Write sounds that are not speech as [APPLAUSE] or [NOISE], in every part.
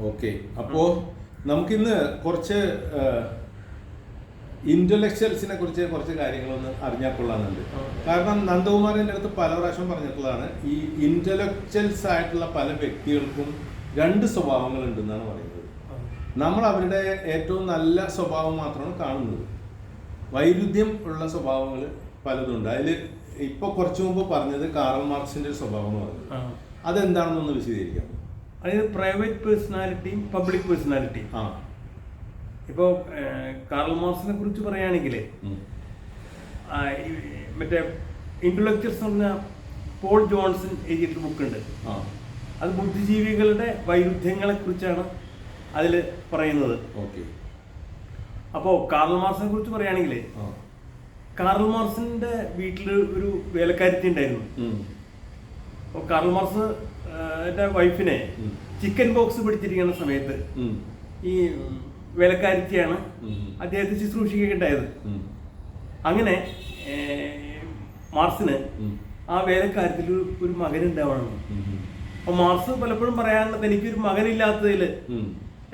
Okay അപ്പോ നമുക്കിന്ന് കുറച്ച് ഇന്റലക്ച്വൽസിനെ കുറിച്ച് കുറച്ച് കാര്യങ്ങളൊന്ന് അറിഞ്ഞാൽ കൊള്ളാന്നുണ്ട് കാരണം കാരണം നന്ദകുമാറിന്റെ അടുത്ത് പല പ്രാവശ്യം പറഞ്ഞിട്ടുള്ളതാണ് ഈ ഇന്റലക്ച്വൽസ് ആയിട്ടുള്ള പല വ്യക്തികൾക്കും രണ്ട് സ്വഭാവങ്ങൾ ഉണ്ടെന്നാണ് പറയുന്നത് നമ്മൾ അവരുടെ ഏറ്റവും നല്ല സ്വഭാവം മാത്രമാണ് കാണുന്നത്. വൈരുദ്ധ്യം ഉള്ള സ്വഭാവങ്ങൾ പലതുണ്ട് അതിൽ ഇപ്പൊ കുറച്ചു മുമ്പ് പറഞ്ഞത് കാറൽ മാർക്സിന്റെ ഒരു സ്വഭാവം എന്ന് പറഞ്ഞത് അതെന്താണെന്നൊന്ന് വിശദീകരിക്കാം. അതായത് പ്രൈവറ്റ് പേഴ്സണാലിറ്റിയും പബ്ലിക് പേഴ്സണാലിറ്റിയും ആ. കാർൾ കാർൽ മാർക്സിനെ കുറിച്ച് പറയുകയാണെങ്കിൽ. മറ്റേ ഇന്റലക്ച്വൽസ് എന്ന് പറഞ്ഞ പോൾ ജോൺസൺ എഴുതിയിട്ട് ബുക്കുണ്ട്. ആ. അത് ബുദ്ധിജീവികളുടെ വൈരുദ്ധ്യങ്ങളെ കുറിച്ചാണ് അതിൽ പറയുന്നത്. ഓക്കെ. അപ്പോൾ കാർൽ മാർസിനെ കുറിച്ച് പറയുകയാണെങ്കിൽ കാർൾ കാർൽ മാർക്സിന്റെ വീട്ടിൽ ഒരു വേലക്കാരത്തി ഉണ്ടായിരുന്നു. അപ്പോൾ കാർൽ മാർക്സ് എന്റെ വൈഫിനെ ചിക്കൻ ബോക്സ് പിടിച്ചിരിക്കുന്ന സമയത്ത് ഈ വേലക്കാരത്തിയാണ്. അദ്ദേഹത്തെ ശുശ്രൂഷിക്കുകയുണ്ടായത് അങ്ങനെ മാർസിന് ആ വേലക്കാരത്തിൽ ഒരു- മകൻ ഉണ്ടാവണം. അപ്പൊ മാർസ് പലപ്പോഴും പറയാറുള്ളത് എനിക്കൊരു മകനില്ലാത്തതിൽ.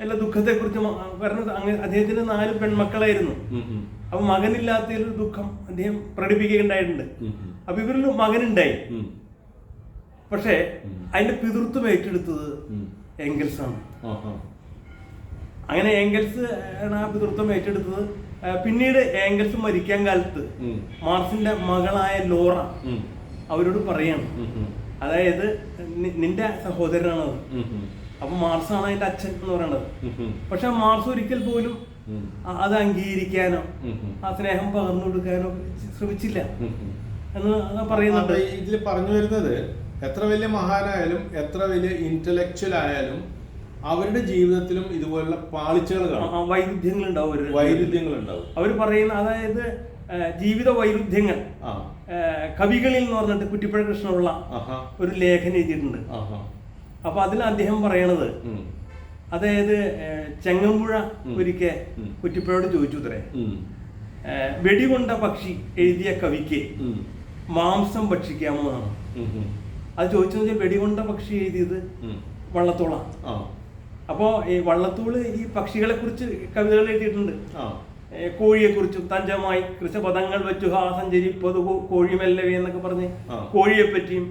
എല്ലാ ദുഃഖത്തെക്കുറിച്ച് കുറിച്ച് കാരണം അദ്ദേഹത്തിന് നാല് പെൺമക്കളായിരുന്നു. അപ്പൊ മകനില്ലാത്തതിൽ ദുഃഖം അദ്ദേഹം പ്രകടിപ്പിക്കുകയുണ്ടായിട്ടുണ്ട്. അപ്പൊ ഇവരിൽ മകനുണ്ടായി. പക്ഷേ. അതിന്റെ പിതൃത്വം ഏറ്റെടുത്തത്. എംഗൽസ് ആണ് അങ്ങനെ ഏംഗൽസ് ആണ് ആ പിതൃത്വം ഏറ്റെടുത്തത് പിന്നീട് ഏംഗൽസ് മരിക്കാൻ കാലത്ത് മാർസിന്റെ മകളായ ലോറ അവരോട് പറയാണ്. അതായത് നിന്റെ സഹോദരനാണത് അപ്പൊ മാർസ് ആണ് മാർസാണ് അതിന്റെ അച്ഛൻ എന്ന് പറയുന്നത്. ഉം. പക്ഷെ മാർസ് ഒരിക്കൽ പോലും അത് അംഗീകരിക്കാനോ. ആ സ്നേഹം പകർന്നു കൊടുക്കാനോ ശ്രമിച്ചില്ല. എന്ന് പറയുന്നുണ്ട് ഇതിൽ പറഞ്ഞു വരുന്നത് എത്ര വലിയ മഹാനായാലും എത്ര വലിയ ഇന്റലക്ച്വൽ ആയാലും അവരുടെ ജീവിതത്തിലും ഇതുപോലുള്ള പാളിച്ചകൾ കാണും. വൈരുദ്ധ്യങ്ങൾ ഉണ്ടാവും വൈരുദ്ധ്യങ്ങൾ ഉണ്ടാവും അവർ പറയുന്ന അതായത് ജീവിത വൈരുദ്ധ്യങ്ങൾ. കവികളിൽ എന്ന് പറഞ്ഞിട്ട് കുറ്റിപ്പുഴ കൃഷ്ണനുള്ള ഒരു ലേഖനം എഴുതിയിട്ടുണ്ട്. അപ്പൊ അതിൽ അദ്ദേഹം പറയണത് അതായത് ചെങ്ങമ്പുഴ. ഒരിക്കൽ. കുറ്റിപ്പുഴയോട് ചോദിച്ചു ഇത്രേ വെടികൊണ്ട പക്ഷി എഴുതിയ കവിക്ക് മാംസം ഭക്ഷിക്കാമോ എന്നാണ്. ഉം. ഉം. അത് ചോദിച്ചു വെച്ചാൽ വെടികൊണ്ട പക്ഷി എഴുതിയത് വള്ളത്തോളാണ്. അപ്പോൾ ഈ വള്ളത്തോൾ ഈ പക്ഷികളെ കുറിച്ച് കവിതകൾ എഴുതിയിട്ടുണ്ട്. ആ. കുറിച്ചും കോഴിയെക്കുറിച്ചും തഞ്ചമായി കൃഷപദങ്ങൾ വെച്ചു ഹാ സഞ്ചരിപ്പതു കോഴി മെല്ലവേ എന്നൊക്കെ പറഞ്ഞ് കോഴിയെ പറ്റിയും.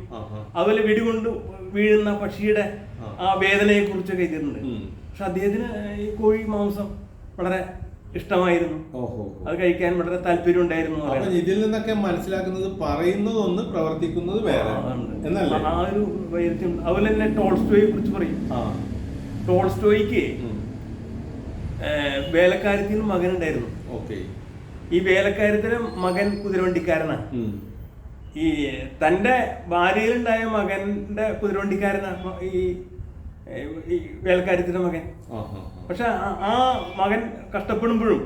അതുപോലെ വെടികൊണ്ട് വീഴുന്ന പക്ഷിയുടെ ആ. ആ വേദനയെ കുറിച്ചൊക്കെ എഴുതിയിട്ടുണ്ട് പക്ഷെ അദ്ദേഹത്തിന് ഈ കോഴി മാംസം വളരെ ഇഷ്ടമായിരുന്നു. ഓഹോ. അത് കഴിക്കാൻ വളരെ താല്പര്യം ഉണ്ടായിരുന്നു ഇതിൽ നിന്നൊക്കെ മനസ്സിലാക്കുന്നത് പറയുന്നത് ഒന്ന് പ്രവർത്തിക്കുന്നത് വേറെ ആ, ആ ഒരു വൈരുദ്ധ്യം. അതുപോലെ തന്നെ ടോൾസ്റ്റോയെ കുറിച്ച് പറയും. ടോൾസ്റ്റോയ്ക്ക് വേലക്കാരത്തിന് മകൻ ഉണ്ടായിരുന്നു ഓക്കെ. ഈ വേലക്കാരത്തിന് മകൻ കുതിരവണ്ടിക്കാരനാണ് ഈ തന്റെ ഭാര്യയിലുണ്ടായ മകന്റെ കുതിരവണ്ടിക്കാരനാണ് ഈ ഈ മകൻ. പക്ഷെ ആ- മകൻ കഷ്ടപ്പെടുമ്പോഴും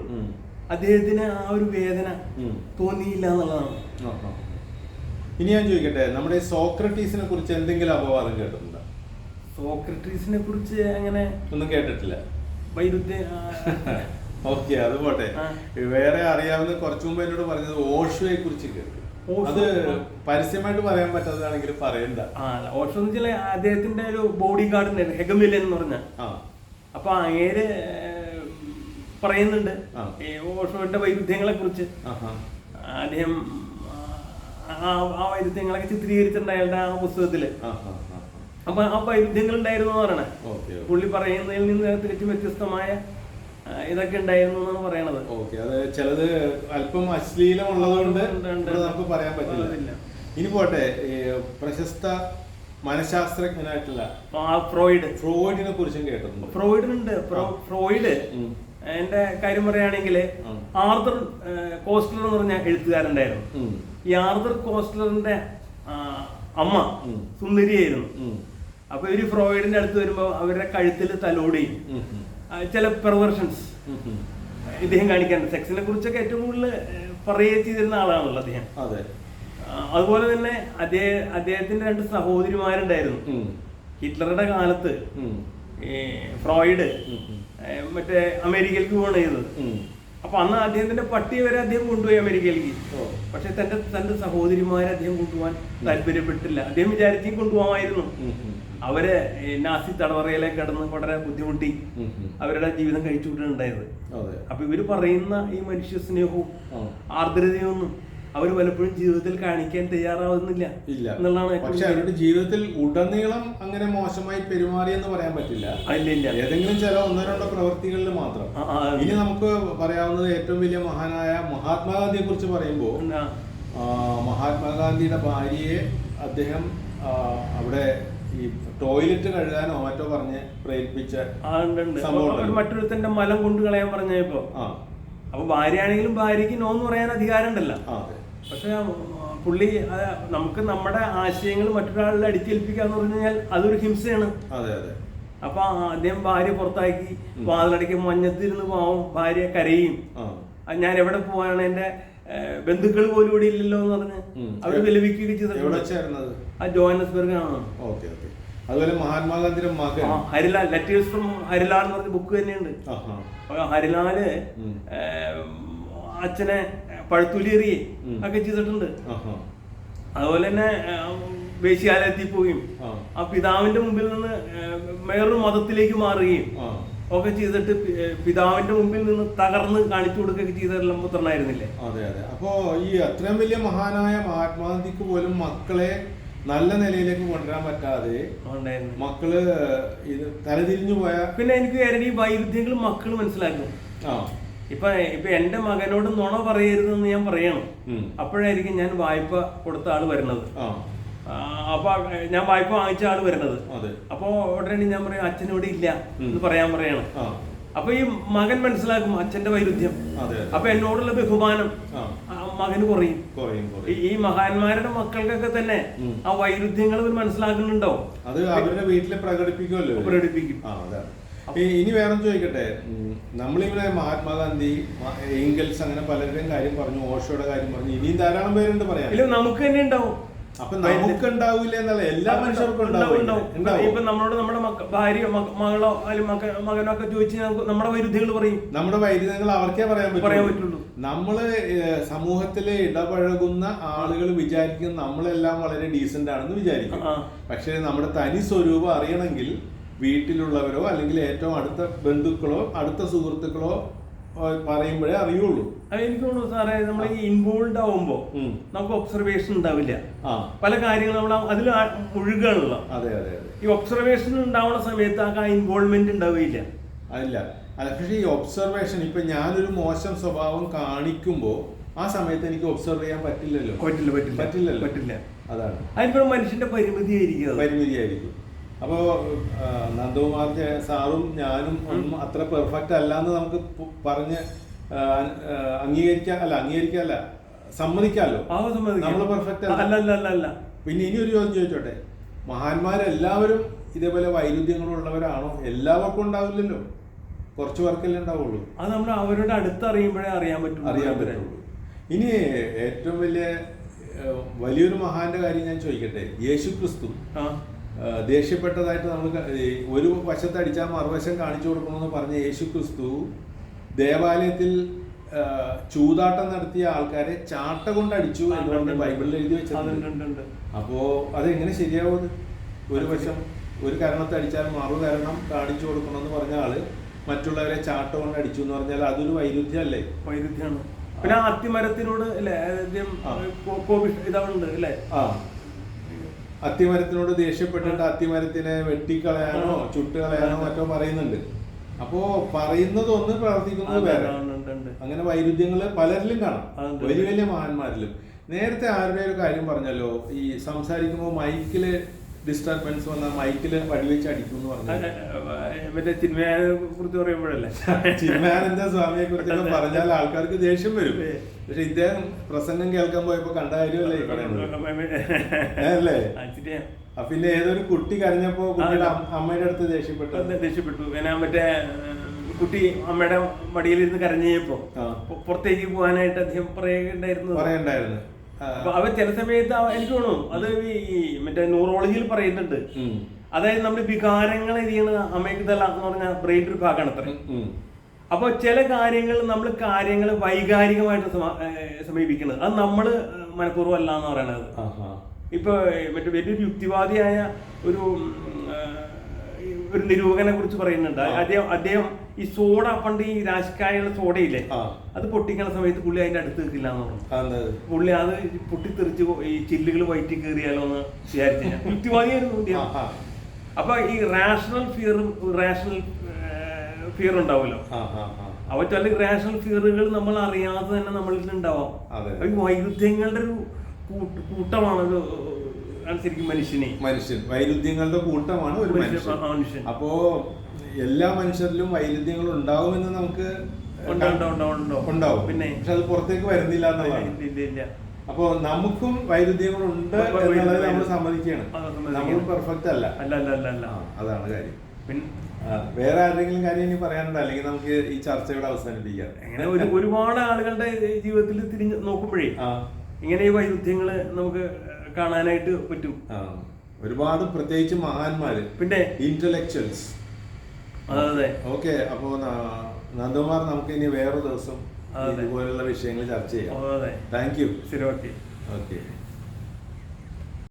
അദ്ദേഹത്തിന് ആ ഒരു വേദന തോന്നിയില്ല എന്നുള്ളതാണ്. ഇനി ഞാൻ ചോദിക്കട്ടെ നമ്മുടെ സോക്രട്ടീസിനെ കുറിച്ച് എന്തെങ്കിലും അപവാദം കേട്ടിട്ടുണ്ടോ? സോക്രട്ടീസിനെ കുറിച്ച് അങ്ങനെ ഒന്നും കേട്ടിട്ടില്ല. വൈരുദ്ധ്യ [LAUGHS] ഓക്കെ അത് പോട്ടെ. വേറെ അറിയാവുന്ന കുറച്ചു മുമ്പ് എന്നോട് പറഞ്ഞത് ഓഷോയെ കുറിച്ച് കേട്ടു. അത്. പരസ്യമായിട്ട് പറയാൻ പറ്റാത്തതാണെങ്കിൽ പറയണ്ട ഓഷോ എന്ന് വെച്ചാൽ അദ്ദേഹത്തിന്റെ ഒരു ബോഡി ഗാർഡ് ഉണ്ടായിരുന്നു ഹെഗമിലൻ എന്ന് പറഞ്ഞ അപ്പൊ അങ്ങേര് പറയുന്നുണ്ട് ഓഷോന്റെ ഓഷോയുടെ വൈരുദ്ധ്യങ്ങളെ കുറിച്ച്. അദ്ദേഹം ആ വൈരുദ്ധ്യങ്ങളൊക്കെ ചിത്രീകരിച്ചിട്ടുണ്ട് അയാളുടെ ആ പുസ്തകത്തിൽ. അപ്പൊ ആ വൈരുദ്ധ്യങ്ങൾ ഉണ്ടായിരുന്നു എന്ന് പറയണേ. പുള്ളി പറയുന്നതിൽ നിന്ന് തികച്ചും വ്യത്യസ്തമായ ഇതൊക്കെ ഉണ്ടായിരുന്നു എന്നാണ് പറയണത്. ഓക്കെ അത് ചിലത് അല്പം അശ്ലീലം ഉള്ളതുകൊണ്ട് ഉണ്ട്, ഉണ്ട്. ഇവിടെ നമുക്ക് പറയാൻ പറ്റില്ല. ഇനി പോട്ടെ പ്രശസ്ത മനഃശാസ്ത്രജ്ഞനായിട്ടുള്ള ഫ്രോയിഡ്. ഫ്രോയിഡിനെ കുറിച്ചും കേട്ടിട്ടുണ്ട്. ഫ്രോയിഡിനുണ്ട് ഫ്രോ- ഫ്രോയിഡ്. എന്റെ കാര്യം പറയുകയാണെങ്കിൽ. ആർദർ കോസ്റ്റലർ എന്ന് പറഞ്ഞ എഴുത്തുകാരുണ്ടായിരുന്നു. ഈ ആർദർ കോസ്റ്റലറിന്റെ അമ്മ സുന്ദരിയായിരുന്നു. അപ്പൊ ഇവർ ഫ്രോയിഡിന്റെ അടുത്ത് വരുമ്പോ അവരുടെ കഴുത്തിൽ തലോടിയും ചില പെർവേർഷൻസ്. ഇദ്ദേഹം കാണിക്കാറുണ്ട് സെക്സിനെ കുറിച്ചൊക്കെ ഏറ്റവും കൂടുതൽ പറയുകയും ചെയ്തിരുന്ന ആളാണല്ലോ അദ്ദേഹം. അതെ. അതുപോലെ തന്നെ അദ്ദേഹം അദ്ദേഹത്തിന്റെ രണ്ട് സഹോദരിമാരുണ്ടായിരുന്നു. ഹിറ്റ്ലറുടെ കാലത്ത് ഫ്രോയിഡ് മറ്റേ അമേരിക്കയിലേക്ക് പോകണ ചെയ്തത്. അപ്പൊ അന്ന് അദ്ദേഹത്തിന്റെ പട്ടിയെ വരെ അദ്ദേഹം കൊണ്ടുപോയി അമേരിക്കയിലേക്ക്. പക്ഷെ തന്റെ തന്റെ സഹോദരിമാരെ അദ്ദേഹം കൊണ്ടുപോകാൻ താല്പര്യപ്പെട്ടില്ല. അദ്ദേഹം വിചാരിച്ചു കൊണ്ടുപോകാമായിരുന്നു അവരെ നാസി തടവറയിലേക്ക് കടന്ന് വളരെ ബുദ്ധിമുട്ടി. അവരുടെ ജീവിതം കഴിച്ചു വിട്ടുണ്ടായത് അതെ. അപ്പൊ ഇവർ പറയുന്ന ഈ മനുഷ്യ സ്നേഹവും ആർദ്രതയൊന്നും അവർ പലപ്പോഴും ജീവിതത്തിൽ കാണിക്കാൻ തയ്യാറാവുന്നില്ല ഇല്ല. എന്നുള്ളതാണ് പക്ഷെ അവരുടെ ജീവിതത്തിൽ ഉടനീളം അങ്ങനെ മോശമായി പെരുമാറി എന്ന് പറയാൻ പറ്റില്ല. ഇല്ല ഏതെങ്കിലും ചില ഒന്നോ രണ്ടോ പ്രവൃത്തികളിൽ മാത്രം. ഇനി നമുക്ക് പറയാവുന്നത് ഏറ്റവും വലിയ മഹാനായ മഹാത്മാഗാന്ധിയെ കുറിച്ച് പറയുമ്പോൾ മഹാത്മാഗാന്ധിയുടെ ഭാര്യയെ അദ്ദേഹം അവിടെ ഈ ടോയ്ലറ്റ് കഴുകാനോ മറ്റോ പറഞ്ഞ് പ്രേരിപ്പിച്ച. സംഭവം മറ്റൊരുത്തന്റെ മലം കൊണ്ട് കളയാൻ പറഞ്ഞപ്പോ ആ. അപ്പൊ ഭാര്യയാണെങ്കിലും ഭാര്യയ്ക്ക് നോന്ന് പറയാൻ അധികാരം ഉണ്ടല്ലോ പക്ഷെ പുള്ളി നമുക്ക് നമ്മുടെ ആശയങ്ങൾ മറ്റൊരാളിൽ അടിച്ചേൽപ്പിക്കുക എന്ന് പറഞ്ഞു കഴിഞ്ഞാൽ അതൊരു ഹിംസയാണ്. അതെ അതെ. അപ്പൊ അദ്ദേഹം ഭാര്യ പുറത്താക്കി വാതിലടയ്ക്ക് മഞ്ഞത്തിരുന്ന് പോവും ഭാര്യ കരയും. ഞാൻ എവിടെ പോവാണ് എന്റെ ബന്ധുക്കൾ പോലും ഇവിടെ ഇല്ലല്ലോ എന്ന് പറഞ്ഞ് അവർ വിലപിക്കുകയൊക്കെ ചെയ്തിട്ടുണ്ട്. ആ ജോഹന്നസ്ബർഗ് ആണ്. അതുപോലെ മഹാത്മാഗാന്ധിയുടെ മകൻ. ഹരിലാൽ ലെറ്റേഴ്സ് ഫ്രം ഹരിലാൽ എന്ന് പറഞ്ഞ ബുക്ക് തന്നെയുണ്ട്. ഹരിലാൽ അച്ഛനെ പഴുത്തുലിയെറിയെ. ഒക്കെ ചെയ്തിട്ടുണ്ട്. അതുപോലെ തന്നെ വേശ്യാലയത്തിൽ പോവുകയും ആ. പിതാവിന്റെ മുമ്പിൽ നിന്ന് വേറൊരു മതത്തിലേക്ക് മാറുകയും ഒക്കെ ചെയ്തിട്ട് പിതാവിന്റെ മുമ്പിൽ നിന്ന് തകർന്ന് കാണിച്ചു കൊടുക്കുകയൊക്കെ ചെയ്തെല്ലാം പുത്രനായിരുന്നില്ലേ അതെ അതെ. അപ്പോ ഈ അത്രയും വലിയ മഹാനായ മഹാത്മാഗാന്ധിക്ക് പോലും മക്കളെ നല്ല നിലയിലേക്ക് കൊണ്ടുവരാൻ പറ്റാതെ മക്കൾ ഇത് തലതിരിഞ്ഞു പോയ പിന്നെ എനിക്ക് ഈ വൈരുദ്ധ്യങ്ങൾ മക്കൾ മനസ്സിലാക്കും ആ. ഇപ്പൊ ഇപ്പൊ എന്റെ മകനോട് നുണ പറയരുതെന്ന് ഞാൻ പറയണം. അപ്പോഴായിരിക്കും ഞാൻ വായ്പ കൊടുത്ത ആൾ വരുന്നത്. അപ്പൊ ഞാൻ വായ്പ വാങ്ങിച്ച ആൾ വരുന്നത്. അപ്പൊ ഉടനെ ഞാൻ പറയും അച്ഛനോട് ഇല്ല. എന്ന് പറയാൻ പറയണം. അപ്പൊ ഈ മകൻ മനസ്സിലാക്കും അച്ഛന്റെ വൈരുദ്ധ്യം. അപ്പൊ എന്നോടുള്ള ബഹുമാനം മകന് കുറയും. ഈ- മഹാന്മാരുടെ മക്കൾക്കൊക്കെ തന്നെ ആ വൈരുദ്ധ്യങ്ങൾ മനസ്സിലാക്കുന്നുണ്ടോ അത് അവരുടെ വീട്ടിൽ പ്രകടിപ്പിക്കുമല്ലോ. പ്രകടിപ്പിക്കും. ഇനി വേറെ ചോദിക്കട്ടെ? നമ്മളിവിടെ മഹാത്മാഗാന്ധി എങ്കിൽസ് അങ്ങനെ പലരുടെയും കാര്യം പറഞ്ഞു ഓഷോയുടെ കാര്യം പറഞ്ഞു. ഇനിയും ധാരാളം പേരുണ്ട് പറയാം ഇല്ല നമുക്ക് തന്നെ ഉണ്ടാവും. അപ്പൊ നമുക്ക് ഉണ്ടാവില്ല എന്നല്ല എല്ലാ മനുഷ്യർക്കും ഉണ്ടാവും, ഇപ്പൊ നമ്മളോട് നമ്മുടെ ഭാര്യ മക- മകളോ അല്ലെങ്കിൽ മകനോ ഒക്കെ ചോദിച്ചു നമ്മുടെ വൈരുദ്ധ്യങ്ങൾ പറയും. നമ്മുടെ വൈരുദ്ധ്യങ്ങൾ അവർക്കേ പറയാൻ പറയാൻ പറ്റുള്ളൂ. നമ്മൾ സമൂഹത്തിൽ ഇടപഴകുന്ന ആളുകൾ വിചാരിക്കും നമ്മളെല്ലാം വളരെ ഡീസന്റ് ആണെന്ന് വിചാരിക്കും. പക്ഷേ നമ്മുടെ തനി സ്വരൂപം അറിയണമെങ്കിൽ വീട്ടിലുള്ളവരോ അല്ലെങ്കിൽ ഏറ്റവും അടുത്ത ബന്ധുക്കളോ അടുത്ത സുഹൃത്തുക്കളോ പറയുമ്പോഴേ അറിയുള്ളൂ. എനിക്ക് തോന്നുന്നു സാറേ നമ്മൾ ഈ ഇൻവോൾവ് ആവുമ്പോ നമുക്ക് ഒബ്സർവേഷൻ ഉണ്ടാവില്ല. ആ. പല കാര്യങ്ങളും നമ്മൾ അതിൽ മുഴുകാണല്ലോ. അതെ അതെ ഈ ഒബ്സർവേഷൻ ഉണ്ടാവുന്ന സമയത്ത് ആ ഇൻവോൾവ്മെന്റ് ഉണ്ടാവില്ല അതില്ല അല്ല പക്ഷേ ഈ ഒബ്സർവേഷൻ ഇപ്പൊ ഞാനൊരു മോശം സ്വഭാവം കാണിക്കുമ്പോൾ ആ സമയത്ത് എനിക്ക് ഒബ്സർവ് ചെയ്യാൻ പറ്റില്ലല്ലോ. പറ്റില്ല പറ്റില്ല പറ്റില്ലല്ലോ. പറ്റില്ല. അതാണ്. അതിപ്പോ മനുഷ്യന്റെ പരിമിതിയായിരിക്കും പരിമിതിയായിരിക്കും. അപ്പോ നന്ദകുമാറിന്റെ നന്ദകുമാർ സാറും ഞാനും ഒന്നും അത്ര പെർഫെക്റ്റ് അല്ല എന്ന് നമുക്ക് പറഞ്ഞ് അംഗീകരിക്കാൻ അല്ല അംഗീകരിക്കാല്ല സമ്മതിക്കാമല്ലോ നമ്മൾ നമ്മൾ പെർഫെക്റ്റ് അല്ല അല്ല. അല്ല അല്ല പിന്നെ ഇനി ഒരു ചോദ്യം ചോദിച്ചോട്ടെ? മഹാന്മാരെല്ലാവരും ഇതേപോലെ വൈരുദ്ധ്യങ്ങളുള്ളവരാണോ എല്ലാവർക്കും ഉണ്ടാവില്ലല്ലോ. കുറച്ച് പേർക്കല്ലേ ഉണ്ടാവുള്ളൂ. അത് നമ്മൾ അവരുടെ അടുത്ത് അറിയുമ്പോഴേ അറിയാൻ പറ്റും അറിയാൻ പറ്റുള്ളൂ. ഇനി ഏറ്റവും വലിയ വലിയൊരു മഹാന്റെ കാര്യം ഞാൻ ചോദിക്കട്ടെ? യേശു ക്രിസ്തു ദേഷ്യപ്പെട്ടതായിട്ട് നമ്മൾ ഒരു വശത്ത് അടിച്ചാൽ മറുവശം കാണിച്ചു കൊടുക്കണമെന്ന് പറഞ്ഞ യേശു ക്രിസ്തു ദേവാലയത്തിൽ ചൂതാട്ടം നടത്തിയ ആൾക്കാരെ ചാട്ട കൊണ്ട് അടിച്ചു എന്ന് പറഞ്ഞ് ബൈബിളിൽ എഴുതി വെച്ചിട്ടുണ്ട്. അപ്പോ അതെങ്ങനെ ശരിയാവും ഒരു വശം ഒരു കാരണത്തെ അടിച്ചാൽ മറു കാരണം കാണിച്ചു കൊടുക്കണമെന്ന് പറഞ്ഞ ആൾ മറ്റുള്ളവരെ ചാട്ട കൊണ്ട് അടിച്ചു എന്ന് പറഞ്ഞാൽ അതൊരു വൈരുദ്ധ്യമല്ലേ? വൈരുദ്ധ്യമാണ്. പിന്നെ ആ അത്തിമരത്തിനോട് അല്ലേ ആദ്യം ഇതാവുണ്ട് അല്ലേ? ആ. അത്തിമരത്തിനോട് ദേഷ്യപ്പെട്ടിട്ട് അത്തിമരത്തിനെ വെട്ടിക്കളയാനോ ചുട്ടുകളയാനോ മറ്റോ പറയുന്നുണ്ട്. അപ്പോ പറയുന്നത് ഒന്ന് പ്രവർത്തിക്കുന്നത് വേറെ. അങ്ങനെ വൈരുദ്ധ്യങ്ങൾ പലരിലും കാണാം. വലിയ വലിയ മഹാന്മാരിലും. നേരത്തെ ആരുടെ ഒരു കാര്യം പറഞ്ഞല്ലോ ഈ സംസാരിക്കുമ്പോൾ മൈക്കിൽ ഡിസ്റ്റർബൻസ് വന്ന മൈക്കിൽ വടിവെച്ച് അടിക്കും എന്ന് പറഞ്ഞു മറ്റേ കുറിച്ച് പറയുമ്പോഴല്ലേ? ചിന്മയാനന്ദ സ്വാമിയെ കുറിച്ചൊക്കെ പറഞ്ഞാൽ ആൾക്കാർക്ക് ദേഷ്യം വരും. പക്ഷെ ഇദ്ദേഹം പ്രസംഗം കേൾക്കാൻ പോയപ്പോ കണ്ട കാര്യമല്ലേ അല്ലേ? പിന്നെ ഏതൊരു കുട്ടി കരഞ്ഞപ്പോ കുട്ടിയുടെ അമ്മയുടെ അടുത്ത് ദേഷ്യപ്പെട്ടു? ദേഷ്യപ്പെട്ടു. പിന്നെ മറ്റേ കുട്ടി അമ്മയുടെ മടിയിലിരുന്ന് കരഞ്ഞപ്പോ. പുറത്തേക്ക് പോകാനായിട്ട് അദ്ദേഹം പറയുകയുണ്ടായിരുന്നു. പറയണ്ടായിരുന്നു ആ, അപ്പൊ അവ ചില സമയത്ത് എനിക്ക് തോന്നുന്നു അത് ഈ മറ്റേ ന്യൂറോളജിയിൽ പറയുന്നുണ്ട്. അതായത് നമ്മുടെ വികാരങ്ങൾ ഇരിക്കുന്ന അമ്മയ്ക്ക് തല എന്ന് പറഞ്ഞ ബ്രെയിൻ ഒരു ഭാഗമാണ് അത്ര ഉം, അപ്പൊ ചില കാര്യങ്ങൾ നമ്മൾ കാര്യങ്ങൾ വൈകാരികമായിട്ട് സമ- സമീപിക്കുന്നത്. അത് നമ്മൾ മനഃപൂർവം അല്ല എന്ന് പറയണത്. ഇപ്പൊ മറ്റേ വലിയൊരു യുക്തിവാദിയായ ഒരു ഒരു നിരൂപകനെ കുറിച്ച് പറയുന്നുണ്ട്. അദ്ദേഹം അദ്ദേഹം ഈ സോഡ പണ്ട് ഈ രാശിക്കായുള്ള സോഡയില്ലേ? അത് പൊട്ടിക്കണ സമയത്ത് പുള്ളി അതിന്റെ അടുത്ത് നിൽക്കില്ല എന്ന് പറഞ്ഞു? പുള്ളി അത് പൊട്ടിത്തെറിച്ച് ഈ ചില്ലുകൾ വയറ്റി കയറിയാലോ എന്ന് വിചാരിച്ചു യുക്തിവാദിയായിരുന്നു അപ്പൊ ഈ റാഷണൽ ഫിയറും റാഷണൽ ഫിയർ ഉണ്ടാവുമല്ലോ. റേഷണൽ അവ ചില ഇറേഷണൽ ഫിയറുകൾ നമ്മൾ അറിയാതെ തന്നെ നമ്മളിൽ ഉണ്ടാവാം ഈ വൈരുദ്ധ്യങ്ങളുടെ ഒരു കൂട്ട- കൂട്ടമാണ് ശരിക്കും മനുഷ്യനെ. മനുഷ്യൻ. വൈരുദ്ധ്യങ്ങളുടെ കൂട്ടമാണ് ഒരു മനുഷ്യൻ. അപ്പോ എല്ലാ മനുഷ്യരിലും വൈരുദ്ധ്യങ്ങൾ ഉണ്ടാവുമെന്ന് നമുക്ക് ഉണ്ട്, ഉണ്ട്, ഉണ്ട്, ഉണ്ട്. ഉണ്ടാവും. പിന്നെ? പക്ഷെ അത് പുറത്തേക്ക് വരുന്നില്ല എന്നുള്ളതാണ്. അപ്പോ നമുക്കും വൈരുദ്ധ്യങ്ങളുണ്ട് എന്നുള്ളത് നമ്മൾ സമ്മതിക്കുകയാണ്. നമ്മളും പെർഫെക്റ്റ് അല്ല. അല്ല അല്ല അല്ല അതാണ് കാര്യം. പിന്നെ വേറെ ആരെങ്കിലും കാര്യം ഇനി പറയാനുണ്ടോ? അല്ലെങ്കിൽ നമുക്ക് ഈ ചർച്ചയുടെ അവസാനിപ്പിക്കാം. അങ്ങനെ ഒരു ഒരുപാട് ആളുകളുടെ ജീവിതത്തിൽ തിരിഞ്ഞ് നോക്കുമ്പോഴേ ഇങ്ങനെ ഈ വൈരുദ്ധ്യങ്ങൾ നമുക്ക് കാണാനായിട്ട് പറ്റും. ഒരുപാട് പ്രത്യേകിച്ച് മഹാന്മാര്. പിന്നെ ഇന്റലക്ച്വൽസ് അതെ ഓക്കെ അപ്പോ നന്ദകുമാർ നമുക്ക് ഇനി വേറെ ദിവസം. ഇതുപോലുള്ള വിഷയങ്ങൾ ചർച്ച ചെയ്യാം. താങ്ക് യു ശരി ഓക്കെ. ഓക്കെ.